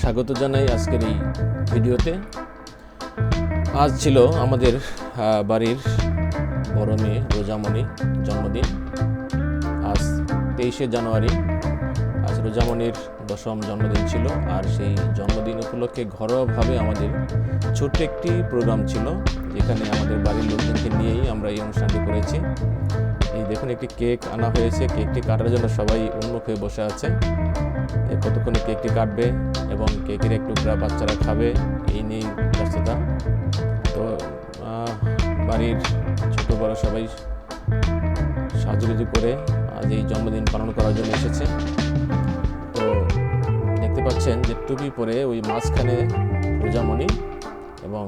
স্বাগত জানাই আজকের এই ভিডিওতে। আজ ছিল আমাদের বাড়ির বড় মেয়ে রোজামণি জন্মদিন। আজ তেইশে জানুয়ারি। আজ রোজামণির দশম জন্মদিন ছিল আর সেই জন্মদিন উপলক্ষে ঘরোয়াভাবে আমাদের ছোট্ট একটি প্রোগ্রাম ছিল, যেখানে আমাদের বাড়ির লোকজনকে নিয়েই আমরা এই অনুষ্ঠানটি করেছি। এই দেখুন একটি কেক আনা হয়েছে, কেকটি কাটার জন্য সবাই উন্মুখ হয়ে বসে আছে। কতক্ষণে কেকটি কাটবে এবং কেকের এক টুকরা বাচ্চারা খাবে, এই নিয়েই ব্যস্ততা। তো বাড়ির ছোট বড় সবাই সাজুগুজু করে আজ এই জন্মদিন পালন করার জন্য এসেছে। তো, দেখতে পাচ্ছেন যে টুপি পরে ওই মাঝখানে রোজামণি এবং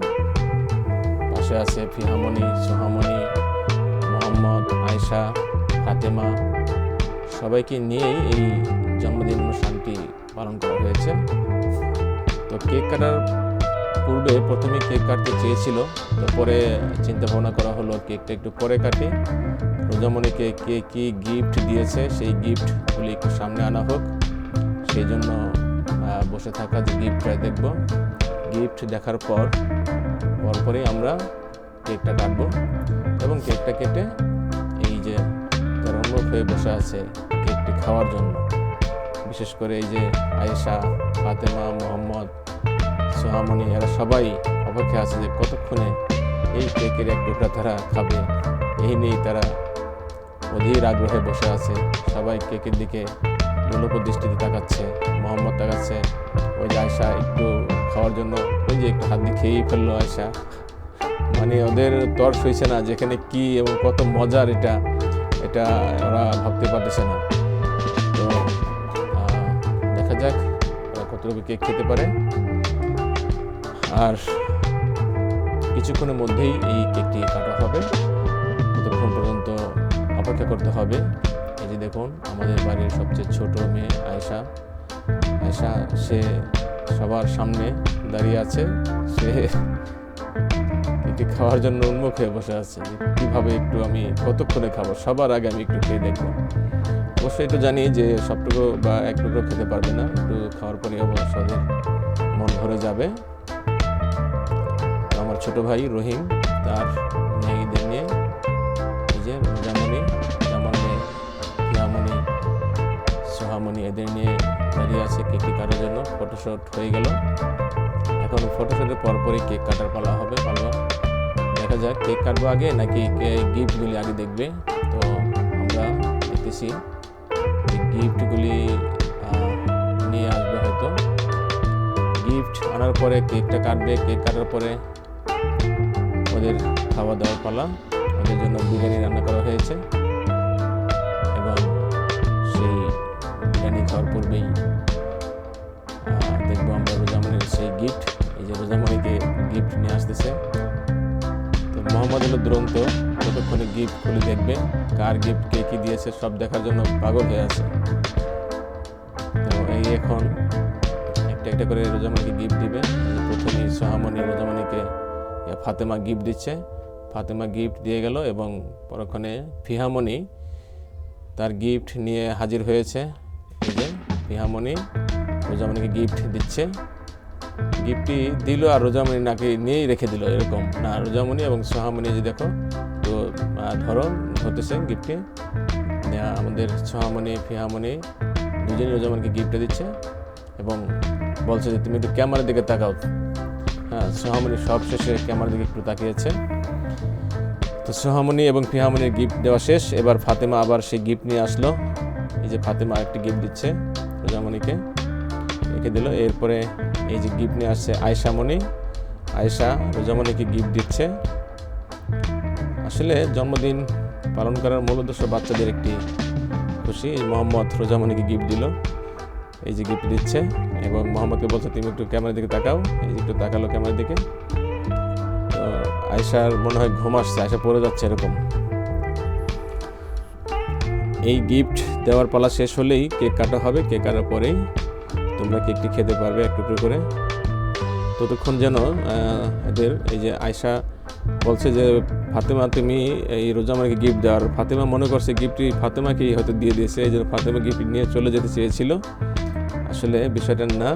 পাশে আছে ফিহামণি সোহামণি, মোহাম্মদ, আয়শা, ফাতেমা। সবাইকে নিয়েই এই জন্মদিন অনুষ্ঠানটি পালন করা হয়েছে। তো কেক কাটার পূর্বে প্রথমে কেক কাটতে চেয়েছিল। তো পরে চিন্তা ভাবনা করা হলো কেকটা একটু পরে কাটি। রোজামণিকে কে কি গিফট দিয়েছে সেই গিফটগুলি একটু সামনে আনা হোক। সেই জন্য বসে থাকা যে গিফটটা দেখব। গিফট দেখার পর, পরপরই আমরা কেকটা কাটবো এবং কেকটা কেটে এই যে তারা উন্মুখ হয়ে বসে আছে কেকটি খাওয়ার জন্য। বিশেষ করে এই যে আয়েশা, ফাতেমা, মোহাম্মদ, সোহামণি, এরা সবাই অপেক্ষা আছে যে কতক্ষণে এই কেকের এক টুকরা তারা খাবে। এই নিয়েই তারা অধীর আগ্রহে বসে আছে। সবাই কেকের দিকে লোলপ দৃষ্টিতে তাকাচ্ছে, মোহাম্মদ তাকাচ্ছে। ওই যে আয়সা একটু খাওয়ার জন্য ওই যে একটু হাত দিয়ে খেয়েই ফেলল আয়সা মানে ওদের তর সইছে না যেখানে কি এবং কত মজার এটা এটা ওরা ভাবতে পারতেছে না। তো যাক কতটুকু কেক খেতে পারে। আর কিছুক্ষণের মধ্যেই এই কেকটি কাটা হবে। ততক্ষণ পর্যন্ত অপেক্ষা করতে হবে। এই যে দেখুন, আমাদের বাড়ির সবচেয়ে ছোট মেয়ে আয়শা। আয়শা, সে সবার সামনে দাঁড়িয়ে আছে। সে এটি খাওয়ার জন্য উন্মুখ হয়ে বসে আছে। কীভাবে একটু আমি কতক্ষণে খাব? সবার আগে আমি একটু খেয়ে দেখব। অবশ্যই একটু জানি যে সবটুকু বা এক টুকরো খেতে পারবে না, একটু খাওয়ার পরে অবশ্য ওদের মন ভরে যাবে। আমার ছোট ভাই রহিম, তার মেয়েদের নিয়ে এই যে জামনি জামানে ইয়ামনি সোহামণি এদের নিয়ে দাঁড়িয়ে আছে কেকটি কাটার জন্য। ফটোশ্যুট হয়ে গেল। এখন ফটোশ্যুটের পরপরই কেক কাটার পালা হবে, পালা। দেখা যাক, কেক কাটবো আগে নাকি গিফটগুলি আগে দেখবে। তো আমরা দেখতেছি। গিফটগুলি নিয়ে আসবে হয়তো। গিফট আনার পরে কেকটা কাটবে, কেক কাটার পরে ওদের খাওয়া দাওয়ার পালা, ওদের জন্য বিরিয়ানি রান্না করা হয়েছে। এবং সেই বিরিয়ানি খাওয়ার পূর্বেই দেখব আমরা রোজামণির সেই গিফট। এই যে রোজামণিকে গিফট নিয়ে আসতেছে। তো মোহাম্মদ হলো দুরন্ত। ততক্ষণে গিফট খুলে দেখবে কার গিফট কে কী দিয়েছে, সব দেখার জন্য পাগল হয়ে আছে। তো এই এখন একটা একটা করে রোজামণিকে গিফট দিবে। প্রথমেই সোহামণি রোজামণিকে ফাতেমা গিফট দিচ্ছে। ফাতেমা গিফট দিয়ে গেল এবং পরক্ষণে ফিহামণি তার গিফট নিয়ে হাজির হয়েছে। এই যে ফিহামণি রোজামণিকে গিফট দিচ্ছে। গিফটটি দিল আর রোজামণি নাকি নিয়েই রেখে দিল, এরকম। না, রোজামণি এবং সোহামণি যে দেখো, তো আহ, ধরো হতেছে গিফটটি নেয়া আমাদের সোহামণি ফিহামণি দুজনই রোজামণিকে গিফটটা দিচ্ছে এবং বলছে যে তুমি একটু ক্যামেরার দিকে তাকাও। হ্যাঁ সোহামণি সব শেষে ক্যামেরার দিকে একটু তাকিয়েছে। তো সোহামণি এবং ফিহামণির গিফট দেওয়া শেষ। এবার ফাতেমা আবার সেই গিফট নিয়ে আসলো। এই যে ফাতেমা একটি গিফট দিচ্ছে রোজামণিকে রেখে দিল। এরপরে এই যে গিফট নিয়ে আসছে আয়সামণি আয়সা রোজামণিকে গিফট দিচ্ছে। আসলে জন্মদিন পালন করার মূল উদ্দেশ্য বাচ্চাদের একটি খুশি। মোহাম্মদ রোজামণিকে গিফট দিল। এই যে গিফট দিচ্ছে এবং মোহাম্মদকে বলছে, তুমি একটু ক্যামেরার দিকে তাকাও। এই যে একটু তাকালো ক্যামেরার দিকে। তো আয়সার মনে হয় ঘুম আসছে আয়সা পড়ে যাচ্ছে এরকম। এই গিফট দেওয়ার পালা শেষ হলেই কেক কাটা হবে। কেক কাটার পরেই তোমরা কেকটি খেতে পারবে একটু করে। ততক্ষণ যেন এদের, এই যে আয়সা বলছে যে ফাতেমা, তুমি এই রোজামাকে গিফট দেওয়ার ফাতেমা মনে করছে গিফটটি ফাতেমাকেই হয়তো দিয়ে দিয়েছে। এই জন্য ফাতেমা গিফট নিয়ে চলে যেতে চেয়েছিল। আসলে বিষয়টা না।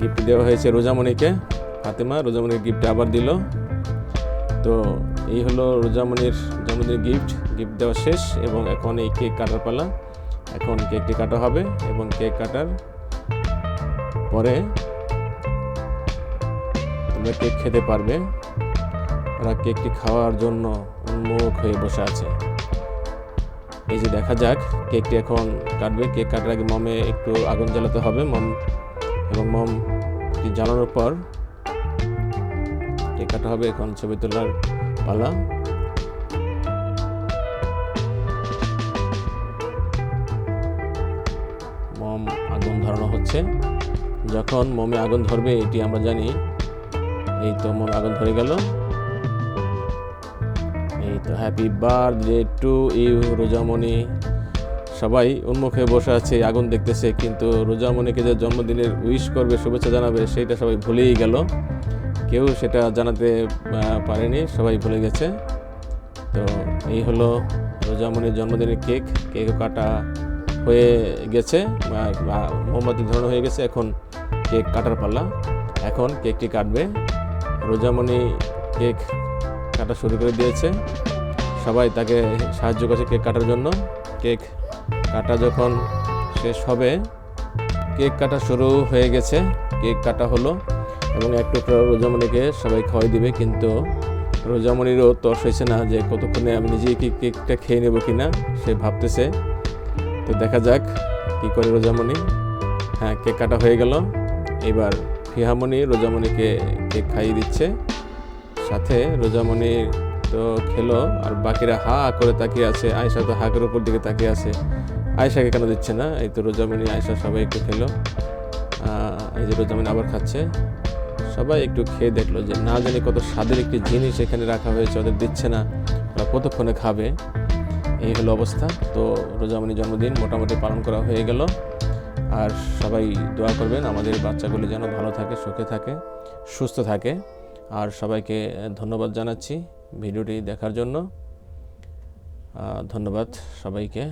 গিফট দেওয়া হয়েছে রোজামণিকে। ফাতেমা রোজামণির গিফট আবার দিল। তো এই হলো রোজামণির জন্মদিনের গিফট গিফট দেওয়া শেষ এবং এখন এই কেক কাটার পালা। এখন কেকটি কাটা হবে এবং কেক কাটার পরে তোমরা কেক খেতে পারবে। ওরা কেকটি খাওয়ার জন্য উন্মুখ হয়ে বসে আছে। এই যে দেখা যাক কেকটি এখন কাটবে। কেক কাটার আগে মমে একটু আগুন জ্বালাতে হবে। মম এবং মমটি জ্বালানোর পর কেক কাটা হবে এখন ছবি তোলার পালা। মম আগুন ধরানো হচ্ছে। যখন মমে আগুন ধরবে, এটি আমরা জানি। এই তো মম আগুন ধরে গেল। তো happy birthday to you Rosamoni. সবাই উন্মুখে বসে আছে, আগুন দেখতেছে, কিন্তু রোজামণিকে যে জন্মদিনের উইশ করবে, শুভেচ্ছা জানাবে, সেটা সবাই ভুলেই গেল। কেউ সেটা জানাতে পারেনি, সবাই ভুলে গেছে। তো এই হলো রোজামণির জন্মদিনের কেক। কেক কাটা হয়ে গেছে মোমবাতি ধরানো হয়ে গেছে, এখন কেক কাটার পাল্লা এখন কেকটি কাটবে। রোজামণি কেক কাটা শুরু করে দিয়েছে। সবাই তাকে সাহায্য করছে কেক কাটার জন্য। কেক কাটা যখন শেষ হবে, কেক কাটা শুরু হয়ে গেছে। কেক কাটা হলো এবং এক টুকরো রোজামণিকে সবাই খাওয়াই দিবে, কিন্তু রোজামণিরও তর্স হয়েছে না যে কতক্ষণে আমি নিজেই কি কেকটা খেয়ে নেব কিনা সে ভাবতেছে। তো দেখা যাক কি করে রোজামণি হ্যাঁ কেক কাটা হয়ে গেল। এবার ফিহামণি রোজামণিকে কেক খাইয়ে দিচ্ছে। সাথে রোজামণি তো খেলো, আর বাকিরা হা করে তাকিয়ে আছে। আয়সা তো হাকের উপর দিকে তাকিয়ে আছে। আয়সাকে কেন দিচ্ছে না? এই তো রোজামণি আয়সা সবাই একটু খেলো। এই যে রোজামণি আবার খাচ্ছে। সবাই একটু খেয়ে দেখল যে না জানি কত স্বাদের একটি জিনিস এখানে রাখা হয়েছে, ওদের দিচ্ছে না। ওরা কতক্ষণে খাবে? এই হলো অবস্থা। তো রোজামণি জন্মদিন মোটামুটি পালন করা হয়ে গেল। আর সবাই দোয়া করবেন, আমাদের বাচ্চাগুলি যেন ভালো থাকে, সুখে থাকে, সুস্থ থাকে। আর সবাইকে ধন্যবাদ জানাচ্ছি ভিডিওটি দেখার জন্য। ধন্যবাদ সবাইকে।